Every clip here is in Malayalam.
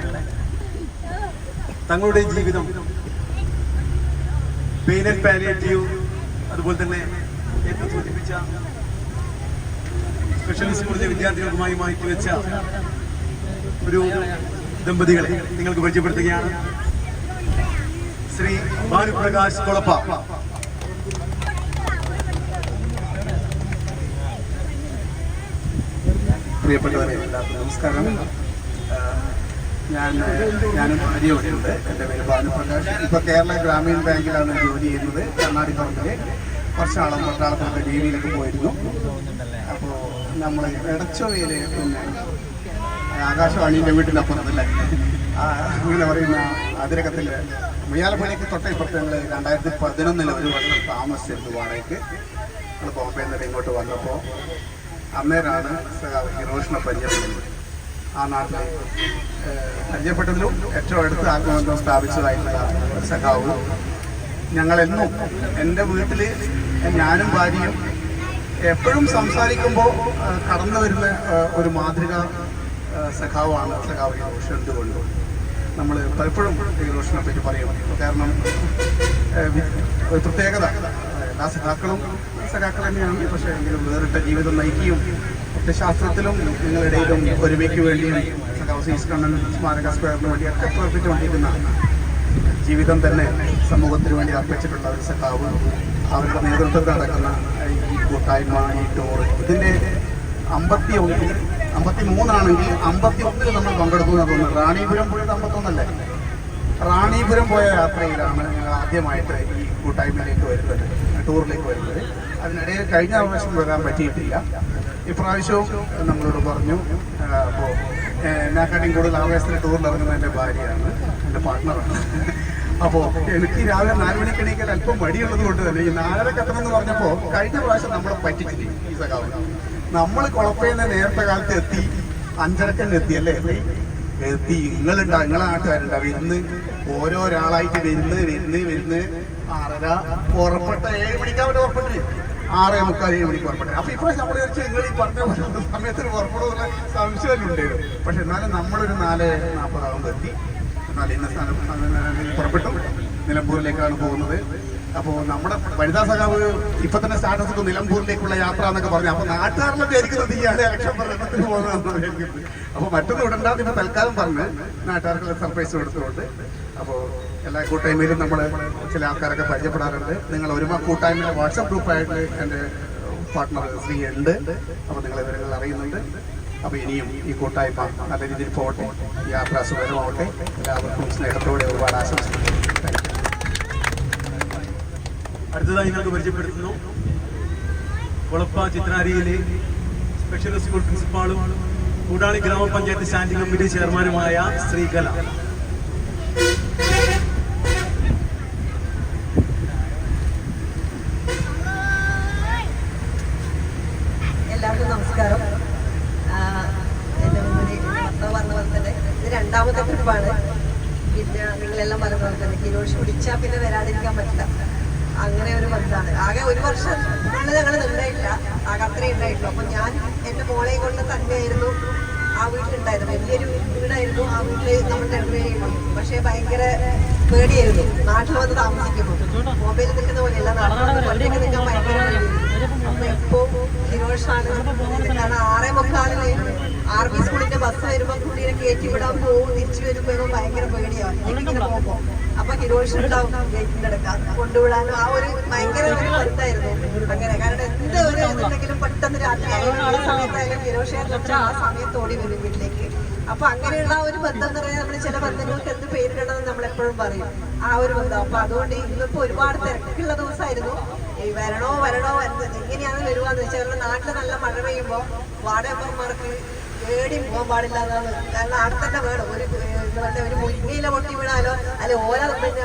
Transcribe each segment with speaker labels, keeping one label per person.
Speaker 1: തന്നെ തങ്ങളുടെ ജീവിതം ആൻഡ് പാലിയേറ്റീവ് അതുപോലെ തന്നെ ഏറ്റവും സൂചിപ്പിച്ച സ്പെഷ്യലിസ്റ്റ് കുറഞ്ഞ വിദ്യാർത്ഥികൾക്കുമായി മാറ്റിവെച്ച ഒരു ദമ്പതികളെ നിങ്ങൾക്ക് പരിചയപ്പെടുത്തുകയാണ്. ശ്രീ ഭാനുപ്രകാശ് കൊളപ്പ.
Speaker 2: പ്രിയപ്പെട്ടവരെ എല്ലാവർക്കും നമസ്കാരം. ഞാൻ ഞാനും അരിയോടെയുണ്ട് എന്റെ പേര് ഭാനുപ്രകാശ് ഇപ്പോൾ കേരള ഗ്രാമീൺ ബാങ്കിലാണ് ജോലി ചെയ്യുന്നത്. കർണാടകത്തിൽ കുറച്ചാളും പട്ടാളത്തിലൊക്കെ ഡിവിയിലൊക്കെ പോയിരുന്നു. അപ്പോൾ നമ്മൾ ഇടച്ചോയിൽ പിന്നെ ആകാശവാണിന്റെ വീട്ടിനപ്പുറത്തല്ലേ. അങ്ങനെ പറയുന്ന അതിരകത്തിൽ മുയാലപ്പള്ളിക്ക് തൊട്ട ഇപ്പുറത്ത് ഞങ്ങൾ രണ്ടായിരത്തി പതിനൊന്നിൽ ഒരു വർഷം താമസിച്ചിരുന്നു വാടകയ്ക്ക്. നമ്മൾ ബോംബെ നിന്നിട്ട് ഇങ്ങോട്ട് വന്നപ്പോൾ അന്നേരാണ് ഹിറോഷിനെ പരിചയപ്പെടുന്നത്. ആ നാട്ടിൽ പരിചയപ്പെട്ടതിലും ഏറ്റവും അടുത്ത് ആത്മബന്ധം സ്ഥാപിച്ചതായിട്ടുള്ള സഖാവ്. ഞങ്ങളെന്നും എന്റെ വീട്ടിൽ ഞാനും ഭാര്യയും എപ്പോഴും സംസാരിക്കുമ്പോൾ കടന്നു വരുന്ന ഒരു മാതൃക സഖാവാണ് സഖാവ് ഹിറോഷ് എന്തുകൊണ്ട്. നമ്മൾ പലപ്പോഴും ഹിറോഷിനെ പറ്റി പറയും. കാരണം ഒരു പ്രത്യേകത. എല്ലാ സഖാക്കളും സഖാക്കൾ തന്നെയാണ് പക്ഷേ എങ്കിലും വേറിട്ട ജീവിതം നയിക്കുകയും ശാസ്ത്രത്തിലും നിങ്ങളിടയിലും ഒരുമയ്ക്ക് വേണ്ടിയും കണ്ണൻ സ്മാരക സ്ക്വയറിന് വേണ്ടി ഒക്കെ പ്രവർത്തിച്ചുകൊണ്ടിരിക്കുന്ന ജീവിതം തന്നെ സമൂഹത്തിന് വേണ്ടി അർപ്പിച്ചിട്ടുള്ള ഒരു സഖാവ് അവരുടെ നേതൃത്വത്തിൽ നടക്കുന്ന ഈ കൂട്ടായ്മ ഈ ടൂർ ഇതിന്റെ അമ്പത്തി ഒന്നിൽ അമ്പത്തി മൂന്നാണെങ്കിൽ അമ്പത്തി ഒന്നിൽ നമ്മൾ പങ്കെടുത്തു എന്ന് തോന്നുന്നു. റാണിപുരം പോയത് അമ്പത്തൊന്നല്ലേ? റാണിപുരം പോയ യാത്രയിലാണ് ഞങ്ങൾ ആദ്യമായിട്ട് ഈ കൂട്ടായ്മയിലേക്ക് വരുന്നത് ടൂറിലേക്ക് വരുന്നത്. അതിനിടയിൽ കഴിഞ്ഞ പ്രാവശ്യം വരാൻ പറ്റിയിട്ടില്ല. ഇപ്രാവശ്യവും നമ്മളോട് പറഞ്ഞു അപ്പോൾ എന്നെക്കാട്ടിയും കൂടുതൽ ആവേശത്തിൽ ടൂറിൽ ഇറങ്ങുന്ന എന്റെ ഭാര്യയാണ് എന്റെ പാർട്ട്ണറാണ് അപ്പോൾ എനിക്ക് രാവിലെ നാല് മണിക്ക് എണീക്കാൻ അല്പം മടിയുള്ളത് കൊണ്ട് തന്നെ ഈ നാലര കത്തണം എന്ന് പറഞ്ഞപ്പോൾ കഴിഞ്ഞ പ്രാവശ്യം നമ്മളെ പറ്റിച്ചിട്ട് ഈ സഖാവ്? നമ്മൾ കുഴപ്പമെന്ന് നേരത്തെ കാലത്ത് എത്തി അഞ്ചരക്കന്നെ എത്തി അല്ലേ? എത്തി നിങ്ങളുണ്ടാ നിങ്ങളെ ഇന്ന് ഓരോ ഓരോരാളായിട്ട് വരുന്ന് വരുന്ന് വരുന്ന്. ആറര പുറപ്പെട്ട ഏഴ് മണിക്കാവട്ടെ പുറപ്പെട്ടു ആറേ മുക്കാൽ ഏഴ് മണിക്ക് പുറപ്പെട്ടു. അപ്പൊ ഇപ്പൊ നമ്മൾ വിചാരിച്ചു നിങ്ങൾ ഈ പറഞ്ഞ സമയത്തിന് പുറപ്പെടുന്നുള്ള സംശയം ഉണ്ടായിരുന്നു പക്ഷെ എന്നാലും നമ്മളൊരു നാല് നാൽപ്പതാകുമ്പോൾ എത്തി എന്നാൽ ഇന്ന സ്ഥാനം പുറപ്പെട്ടു. നിലമ്പൂരിലേക്കാണ് പോകുന്നത്. അപ്പോൾ നമ്മുടെ വനിതാ സഖാവ് ഇപ്പൊ തന്നെ സ്റ്റാറ്റസ് ഇട്ടു നിലമ്പൂരിലേക്കുള്ള യാത്ര എന്നൊക്കെ പറഞ്ഞു. അപ്പൊ നാട്ടുകാരെല്ലാം വിചാരിക്കുന്നത് ഇയാളെ ഇലക്ഷൻ പ്രകടനത്തിന് പോകുന്നതെന്നാണ് വിചാരിക്കുന്നത്. അപ്പൊ മറ്റൊന്നും ഇടണ്ടാന്ന് ഇപ്പൊ തൽക്കാലം പറഞ്ഞ് നാട്ടുകാർക്കുള്ള സർപ്രൈസ് കൊടുത്തുകൊണ്ട് അപ്പോൾ എല്ലാ കൂട്ടായ്മയിലും നമ്മൾ ചില ആൾക്കാരൊക്കെ പരിചയപ്പെടാറുണ്ട്. നിങ്ങൾ ഒരു കൂട്ടായ്മയുടെ വാട്സപ്പ് ഗ്രൂപ്പായിട്ട് എന്റെ പാർട്ട്ണർ ശ്രീ ഉണ്ട്. അപ്പോൾ നിങ്ങൾ വിവരങ്ങൾ അറിയുന്നുണ്ട്. അപ്പോൾ ഇനിയും ഈ കൂട്ടായ്മ നല്ല രീതിയിൽ പോകട്ടെ. യാത്ര സുഖകരമാവട്ടെ. എല്ലാവർക്കും സ്നേഹത്തോടെ ഒരുപാട് ആശംസിക്കുന്നു
Speaker 1: അടുത്തതായി നിങ്ങൾക്ക് പരിചയപ്പെടുത്തുന്നു. കൊളപ്പ ചിത്രാരിയിലെ സ്പെഷ്യൽ സ്കൂൾ പ്രിൻസിപ്പാളും കൂടാളി ഗ്രാമപഞ്ചായത്ത് സ്റ്റാൻഡിംഗ് കമ്മിറ്റി ചെയർമാനുമായ ശ്രീകല
Speaker 3: എല്ലാവർക്കും നമസ്കാരം ആഹ് എന്റെ മുന്നിൽ ഭർത്താവ് പറഞ്ഞ പോലെ തന്നെ ഇത് രണ്ടാമത്തെ ട്രിപ്പാണ് പിന്നെ നിങ്ങളെല്ലാം പറഞ്ഞ പോലെ തന്നെ പിടിച്ചാൽ പിന്നെ വരാതിരിക്കാൻ പറ്റില്ല. അങ്ങനെ ഒരു ബന്ധമാണ്. ആകെ ഒരു വർഷം ഞങ്ങൾ ഞങ്ങൾ നിന്നായിട്ടില്ല ആകെ അത്രേ ഉണ്ടായിട്ടുള്ളൂ. അപ്പം ഞാൻ എന്റെ മോളെ കൊണ്ട് തന്നെയായിരുന്നു ആ വീട്ടിലുണ്ടായിരുന്നു വലിയൊരു വീടായിരുന്നു. ആ വീട്ടിൽ നമ്മൾ രണ്ടുപേരെയുള്ളൂ പക്ഷേ ഭയങ്കര പേടിയായിരുന്നു. നാട്ടിൽ വന്ന് താമസിക്കുമ്പോൾ. മൊബൈലിൽ നിൽക്കുന്ന പോലെയല്ല നാട്ടിൽ നിൽക്കാൻ ഭയങ്കര പേടിയായിരുന്നു. ഇപ്പോ കാരണം ആറേ മുക്കാലിന് ആർ ബി സ്കൂളിന്റെ ബസ് വരുമ്പോ കുട്ടീനെ കയറ്റി വിടാൻ പോകും തിരിച്ചു വരുമ്പോ ഭയങ്കര പേടിയാണ് പോകുമ്പോ അപ്പൊ ഹിരോഷ് ഉണ്ടാവും കൊണ്ടുവിടാനും ആ ഒരു ഭയങ്കര ഒരു ബന്ധമായിരുന്നു അങ്ങനെ കാരണം എന്ത് ഒരു ഇതുണ്ടെങ്കിലും പെട്ടെന്ന് രാത്രി സമയത്തായാലും ഹിരോഷെ ആ സമയത്ത് ഓടി വരും വീട്ടിലേക്ക് അപ്പൊ അങ്ങനെയുള്ള ഒരു ബന്ധം എന്ന് പറയുന്നത് നമ്മൾ ചില ബന്ധങ്ങൾക്ക് എന്ത് നമ്മൾ എപ്പോഴും പറയും. ആ ഒരു ബന്ധം. അപ്പൊ അതുകൊണ്ട് ഇന്നിപ്പോ ഒരുപാട് തിരക്കുള്ള ദിവസമായിരുന്നു. ഈ വരണോ വരണോ എങ്ങനെയാണ് വരുവാന്ന് വെച്ചാൽ നാട്ടിൽ നല്ല മഴ പെയ്യുമ്പോൾ വാടകന്മാർക്ക് ഏടി പോകാൻ പാടില്ല എന്നാണ്. കാരണം അവിടെ തന്നെ വേണം. ഒരു ഒരു മുരിങ്ങയില പൊട്ടി വീണാലോ അല്ലെ ഓല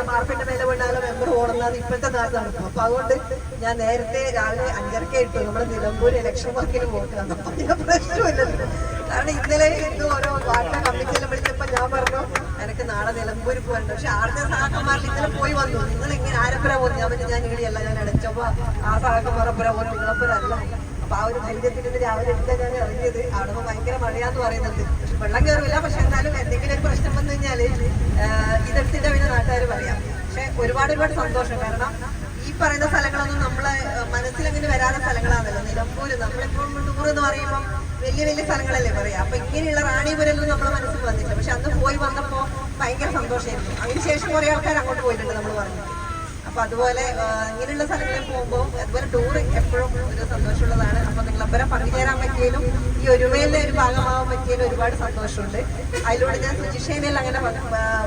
Speaker 3: മാർപ്പിന്റെ മേലെ വീണാലോ മെമ്പർ ഓടുന്നത് ഇപ്പോഴത്തെ നാട് നടക്കും അപ്പൊ അതുകൊണ്ട് ഞാൻ നേരത്തെ രാവിലെ അഞ്ചരക്കെ ഇട്ടു നമ്മുടെ നിലമ്പൂർ ഇലക്ഷൻ വർക്കിന് പ്രശ്നമില്ല പ്രശ്നമില്ലല്ലോ. കാരണം ഇന്നലെ ഇന്ന് ഓരോ വാർത്താ കമ്മിറ്റിയിലും വിളിച്ചപ്പോ ഞാൻ പറഞ്ഞു എനിക്ക് നാളെ നിലമ്പൂർ പോകണ്ട പക്ഷെ ആർജ സഹാക്കന്മാരിൽ ഇങ്ങനെ പോയി വന്നു. നിങ്ങൾ ഇങ്ങനെ ആരപ്പുര പോകുന്നു അവന് ഞാൻ ഇങ്ങനെയല്ല ഞാൻ അടച്ചപ്പോ ആ സഹാക്കന്മാരപ്പുര പോലും നിങ്ങളപ്പുര അപ്പൊ ആ ഒരു ധൈര്യത്തിന് രാവിലെ എടുത്താൽ ഞാൻ ഇറങ്ങിയത്. അവിടെ ഭയങ്കര മഴയാന്ന് പറയുന്നുണ്ട്. പക്ഷെ വെള്ളം കയറില്ല പക്ഷെ എന്നാലും എന്തെങ്കിലും ഒരു പ്രശ്നം വന്നു കഴിഞ്ഞാൽ ഇതെടുത്തിട്ട് പിന്നെ നാട്ടുകാർ പറയാം. പക്ഷെ ഒരുപാട് ഒരുപാട് സന്തോഷം. കാരണം ഈ പറയുന്ന സ്ഥലങ്ങളൊന്നും നമ്മളെ മനസ്സിലങ്ങനെ വരാത്ത സ്ഥലങ്ങളാണല്ലോ നിലമ്പൂര് നമ്മളിപ്പോൾ ടൂർ എന്ന് പറയുമ്പോൾ വലിയ വലിയ സ്ഥലങ്ങളല്ലേ പറയാ. അപ്പൊ ഇങ്ങനെയുള്ള റാണിപുരൊന്നും നമ്മളെ മനസ്സിൽ വന്നില്ല പക്ഷെ അന്ന് പോയി വന്നപ്പോ ഭയങ്കര സന്തോഷമായിരുന്നു അതിനുശേഷം കുറെ ആൾക്കാർ അങ്ങോട്ട് പോയിട്ടുണ്ട് നമ്മൾ പറഞ്ഞു. അപ്പൊ അതുപോലെ ഇങ്ങനെയുള്ള സ്ഥലങ്ങളിൽ പോകുമ്പോൾ അതുപോലെ ടൂർ എപ്പോഴും ഒരു സന്തോഷമുള്ളതാണ്. അപ്പൊ നിങ്ങളൊപ്പരം പങ്കുചേരാൻ പറ്റിയാലും ഈ ഒരുമയിലെ ഒരു ഭാഗമാവാൻ പറ്റിയാലും ഒരുപാട് സന്തോഷമുണ്ട്. അതിലൂടെ ഞാൻ സുജിഷേനയിൽ അങ്ങനെ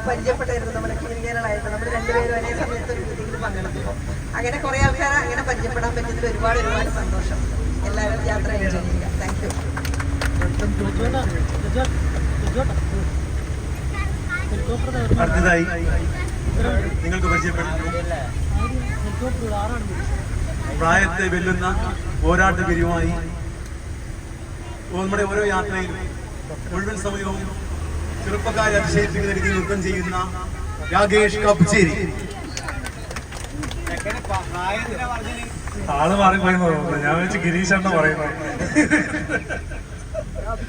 Speaker 3: പരിചയപ്പെട്ടായിരുന്നു നമ്മുടെ ക്ലിനിക്കലായിട്ട് നമ്മൾ രണ്ടുപേരും ഒരേ സമയത്ത് ഒരു മീറ്റിംഗിൽ പങ്കെടുക്കുമ്പോൾ അങ്ങനെ കുറെ ആൾക്കാരെ അങ്ങനെ പരിചയപ്പെടാൻ പറ്റിയതിൽ ഒരുപാട് ഒരുപാട് സന്തോഷം. എല്ലാവരും യാത്ര ചെയ്യുക താങ്ക് യു
Speaker 1: അടുത്തതായി നിങ്ങൾക്ക് പരിചയപ്പെടുന്നു. പ്രായത്തെ വെല്ലുന്ന പോരാട്ട പിരിവുമായി നമ്മുടെ ഓരോ യാത്രയിലും മുഴുവൻ സമയവും ചെറുപ്പക്കാരെ അതിശയിപ്പിക്കുന്ന രീതിയിൽ നൃത്തം ചെയ്യുന്ന രാകേഷ്
Speaker 4: കപ്ചേരി ആൾ മാറിപ്പോയി ഞാൻ വെച്ച് ഗിരീഷ് എണ്ണ പറയുന്നു.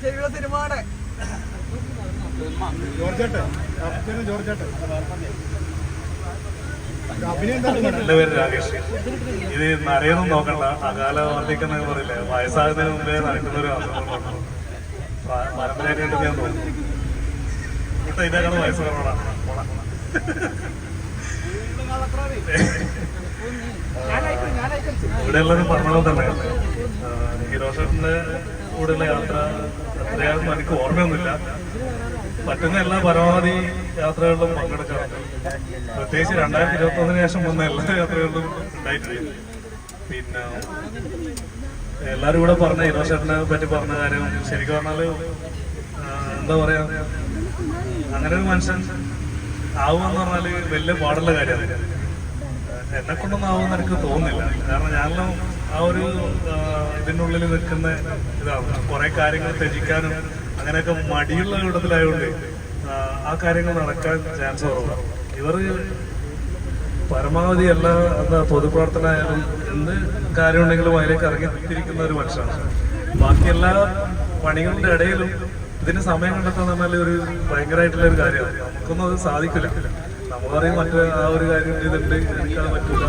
Speaker 4: എന്റെ സിനിമയാണ് രാകേഷ്. ഇത് നിറയൊന്നും നോക്കണ്ട. അകാല വർദ്ധിക്കുന്ന പറയില്ലേ? വയസ്സാകുന്നതിന് മുമ്പേ നടക്കുന്ന ഒരു അസുഖമാണ് പരമ്പരയായിട്ട് ഞാൻ തോന്നുന്നു. ഇപ്പൊ ഇതിനേക്കാളും വയസ്സ് കുറവാണ് ഇവിടെ ഉള്ളത് പറഞ്ഞത് തന്നെ. ഹിരോഷന്റെ കൂടെയുള്ള യാത്ര അത്രയാകും എനിക്ക് ഓർമ്മയൊന്നുമില്ല. പറ്റുന്ന എല്ലാ പരമാവധി യാത്രകളിലും പങ്കെടുക്കാറുണ്ട്. പ്രത്യേകിച്ച് രണ്ടായിരത്തി ഇരുപത്തി ഒന്നിന് ശേഷം വന്ന എല്ലാ യാത്രകളിലും ഉണ്ടായിട്ടുണ്ട് പിന്നെ എല്ലാവരും കൂടെ പറഞ്ഞ ഹിരോഷേട്ടനെ പറ്റി പറഞ്ഞ കാര്യം ശരിക്കും പറഞ്ഞാൽ എന്താ പറയാ അങ്ങനെ ഒരു മനുഷ്യൻ ആവുമെന്ന് പറഞ്ഞാൽ വലിയ പാടുള്ള കാര്യമാണ് എന്നെ കൊണ്ടൊന്നും ആവുമെന്ന് എനിക്ക് തോന്നുന്നില്ല. കാരണം ഞാനെല്ലാം ആ ഒരു ഇതിനുള്ളിൽ നിൽക്കുന്ന ഇതാണ്. കുറെ കാര്യങ്ങൾ ത്യജിക്കാനും അങ്ങനെയൊക്കെ മടിയുള്ള കൂട്ടത്തിലായതുകൊണ്ട് ആ കാര്യങ്ങൾ നടക്കാൻ ചാൻസ് കുറവാണ് ഇവർ പരമാവധി എല്ലാ എന്താ പൊതുപ്രവർത്തന ആയാലും എന്ത് കാര്യമുണ്ടെങ്കിലും അതിലേക്ക് ഇറങ്ങിത്തിരിക്കുന്ന ഒരു മനുഷ്യനാണ്. ബാക്കി എല്ലാ പണികളുടെ ഇടയിലും ഇതിന് സമയം കണ്ടെത്താൻ പറഞ്ഞാൽ ഒരു ഭയങ്കരമായിട്ടുള്ള ഒരു കാര്യമാണ്. നമുക്കൊന്നും അത് സാധിക്കില്ല. നമ്മൾ പറയും മറ്റേ ആ ഒരു കാര്യം ഇതുണ്ട് എനിക്കത് പറ്റില്ല